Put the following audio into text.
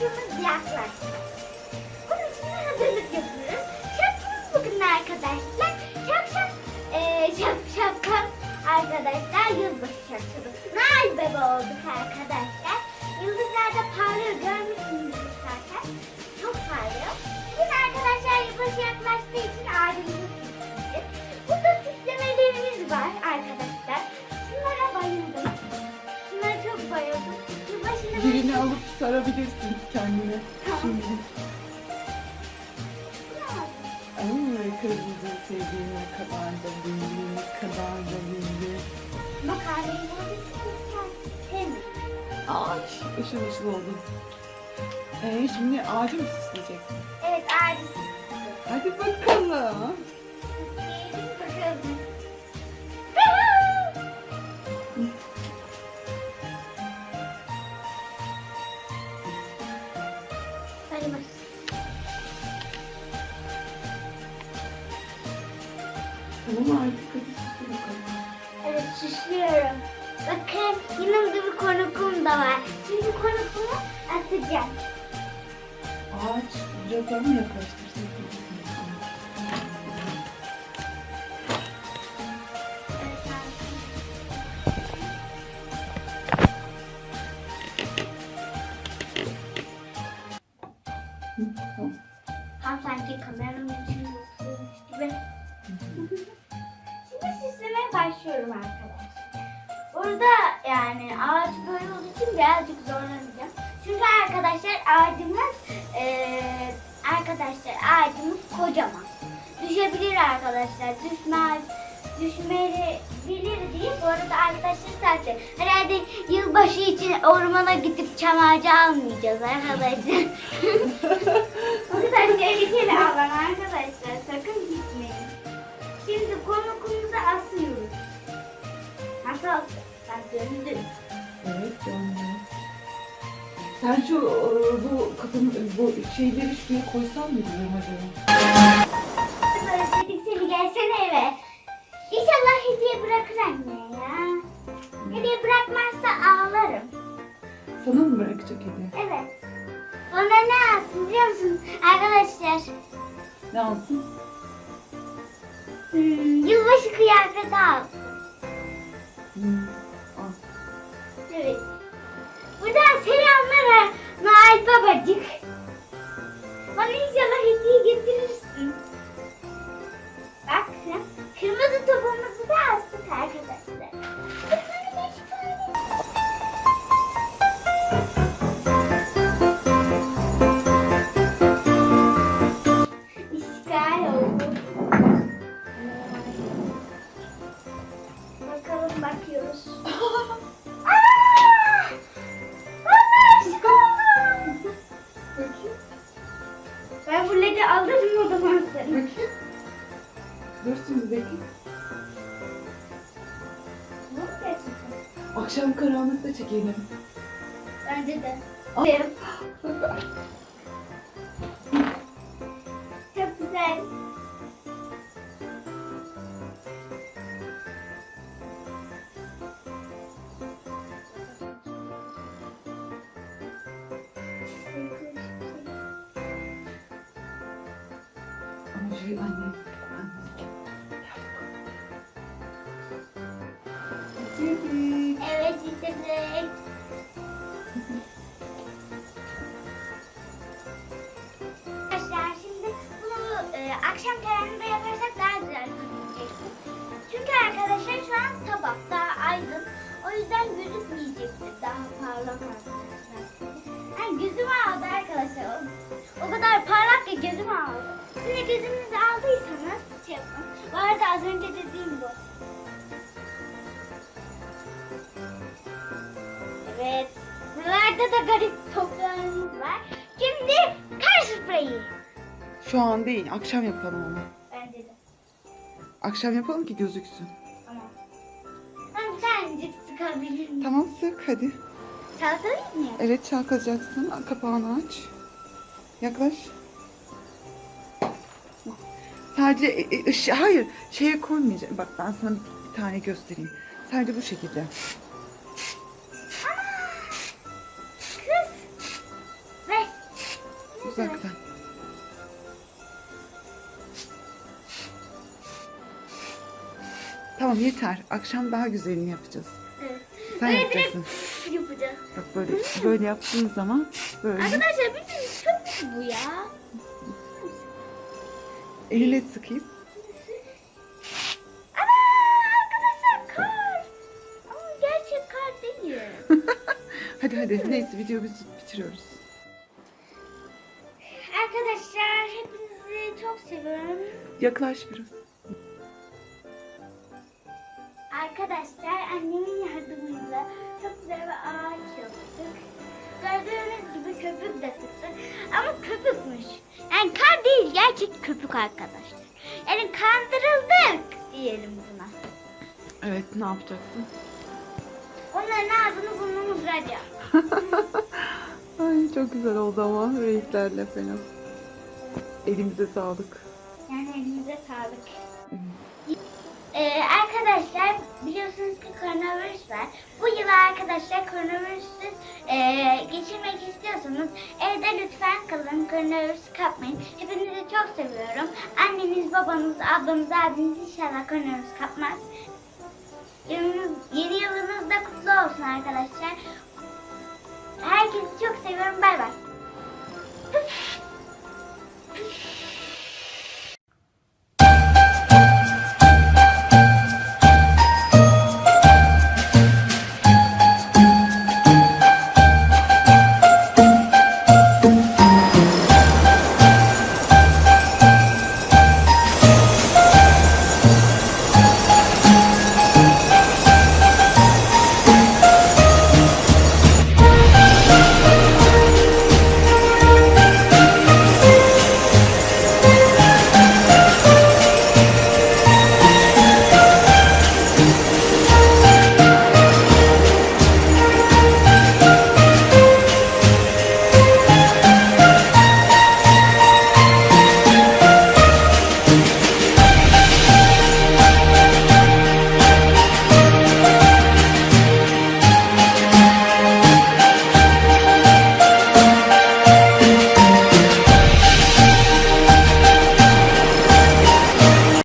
yılbaşımız yaklaştı. Bunun için hazırlık yapıyoruz. Şapkamız bugün arkadaşlar. Şapşap, eee şap şapka arkadaşlar yılbaşı şapkası. Noel bebe olduk arkadaşlar. Yıldızlar da parlıyor görmüşsünüzdür zaten. Çok parlıyor. Bugün arkadaşlar yılbaşı yaklaştığı için süsledik. Burada süslemelerimiz var arkadaşlar. Şunlara bayıldım. Şunlara çok bayıldım. Yılbaşını Birini alıp sarabilirsin kendine. Şimdi. Ay kırmızı sevdiğim ne kadar da belli, ne kadar da belli. Makarnayı. Sevmiyorum. Ağaç ışıl ışıl oldu. Ee, şimdi ağacı mı süsleyeceksin? Evet ailesi. Hadi bakalım. Bakalım. Baş. Tamam artık bakalım. Evet süslüyorum. Bakın yanımda bir konukum da var. Şimdi konukumu asacağım. Ağaç biraz daha tamam. Tam sanki kameranın içinde oturuyormuş gibi. Şimdi süslemeye başlıyorum arkadaşlar. Burada yani ağaç böyle olduğu için birazcık zorlanacağım. Çünkü arkadaşlar ağacımız eee, arkadaşlar ağacımız kocaman. Düşebilir arkadaşlar. Düşme düşmeyebilir diye. Bu arada arkadaşlar zaten herhalde yılbaşı için ormana gidip çam ağacı almayacağız arkadaşlar. şu e, bu kapının bu şeyleri şuraya koysan mı diyorum acaba? Böyle dedik seni gelsene eve. İnşallah hediye bırakır anne ya. Hediye bırakmazsa ağlarım. Sana mı bırakacak hediye? Evet. Bana ne alsın biliyor musun? Arkadaşlar Ne alsın? hmm, yılbaşı kıyafeti alsın. Hmm. al. Evet. Buradan selamlar Noel babacık. Bana inşallah hediye getirirsin. Ben bu ledi alırım o zaman seni. Bakayım. Dur şimdi bekle. Bu mu gerçekten? Akşam karanlıkta çekelim. Bence de. Alayım. Şöyle anne. Bitirdik. Evet bitirdik. Arkadaşlar şimdi bunu e, akşam karanlığında yaparsak daha güzel gözükecektir. Çünkü arkadaşlar şu an sabah daha aydın. O yüzden gözükmeyecektir daha parlak arkadaşlar. Yani gözümü aldı arkadaşlar. O, o kadar parlak ki gözümü aldı. Gözünüzü aldıysanız şey yapın. Bu arada az önce dediğim bu. Evet. Buralarda da garip toplarımız var. Şimdi kar spreyi. Şu an değil. Akşam yapalım onu. Bence de. Akşam yapalım ki gözüksün. Tamam. Ben bir tanecik sıkabilirim. Tamam sık hadi. Çalkalayayım mı? Evet çalkalayacaksın. Kapağını aç. Yaklaş. Sadece e, e, ışı- hayır şeye koymayacağım. Bak ben sana bir, tane göstereyim. Sadece bu şekilde. Uzaktan. Tamam yeter. Akşam daha güzelini yapacağız. Evet. Sen Böyle yapacaksın. direkt yapacağız. Bak böyle böyle yaptığın zaman böyle Arkadaşlar bildiğiniz çok bu ya. Eline sıkayım. Ana arkadaşlar kar. Ama gerçek kar değil. Hadi hadi neyse videomuzu bitiriyoruz. arkadaşlar hepinizi çok seviyorum. Yaklaş biraz. Arkadaşlar annemin yardımıyla çok güzel bir ağaç yaptık. Gördüğünüz gibi köpük de sıktık. Ama köpükmüş. Yani kar değil gerçek köpük arkadaşlar. Yani kandırıldık diyelim buna. Evet ne yapacaksın? Onların ağzını burnunu kıracağım. Ay çok güzel oldu ama renklerle falan. Elimize sağlık. Yani elinize sağlık. Ee, arkadaşlar biliyorsunuz ki koronavirüs var. Bu yıl arkadaşlar koronavirüsü e, geçirmek istiyorsanız evde lütfen kalın. Koronavirüs kapmayın. Hepinizi çok seviyorum. Anneniz, babanız, ablanız, abiniz inşallah koronavirüs kapmaz. Yılınız, yeni yılınız da kutlu olsun arkadaşlar. Herkesi çok seviyorum. Bay bay.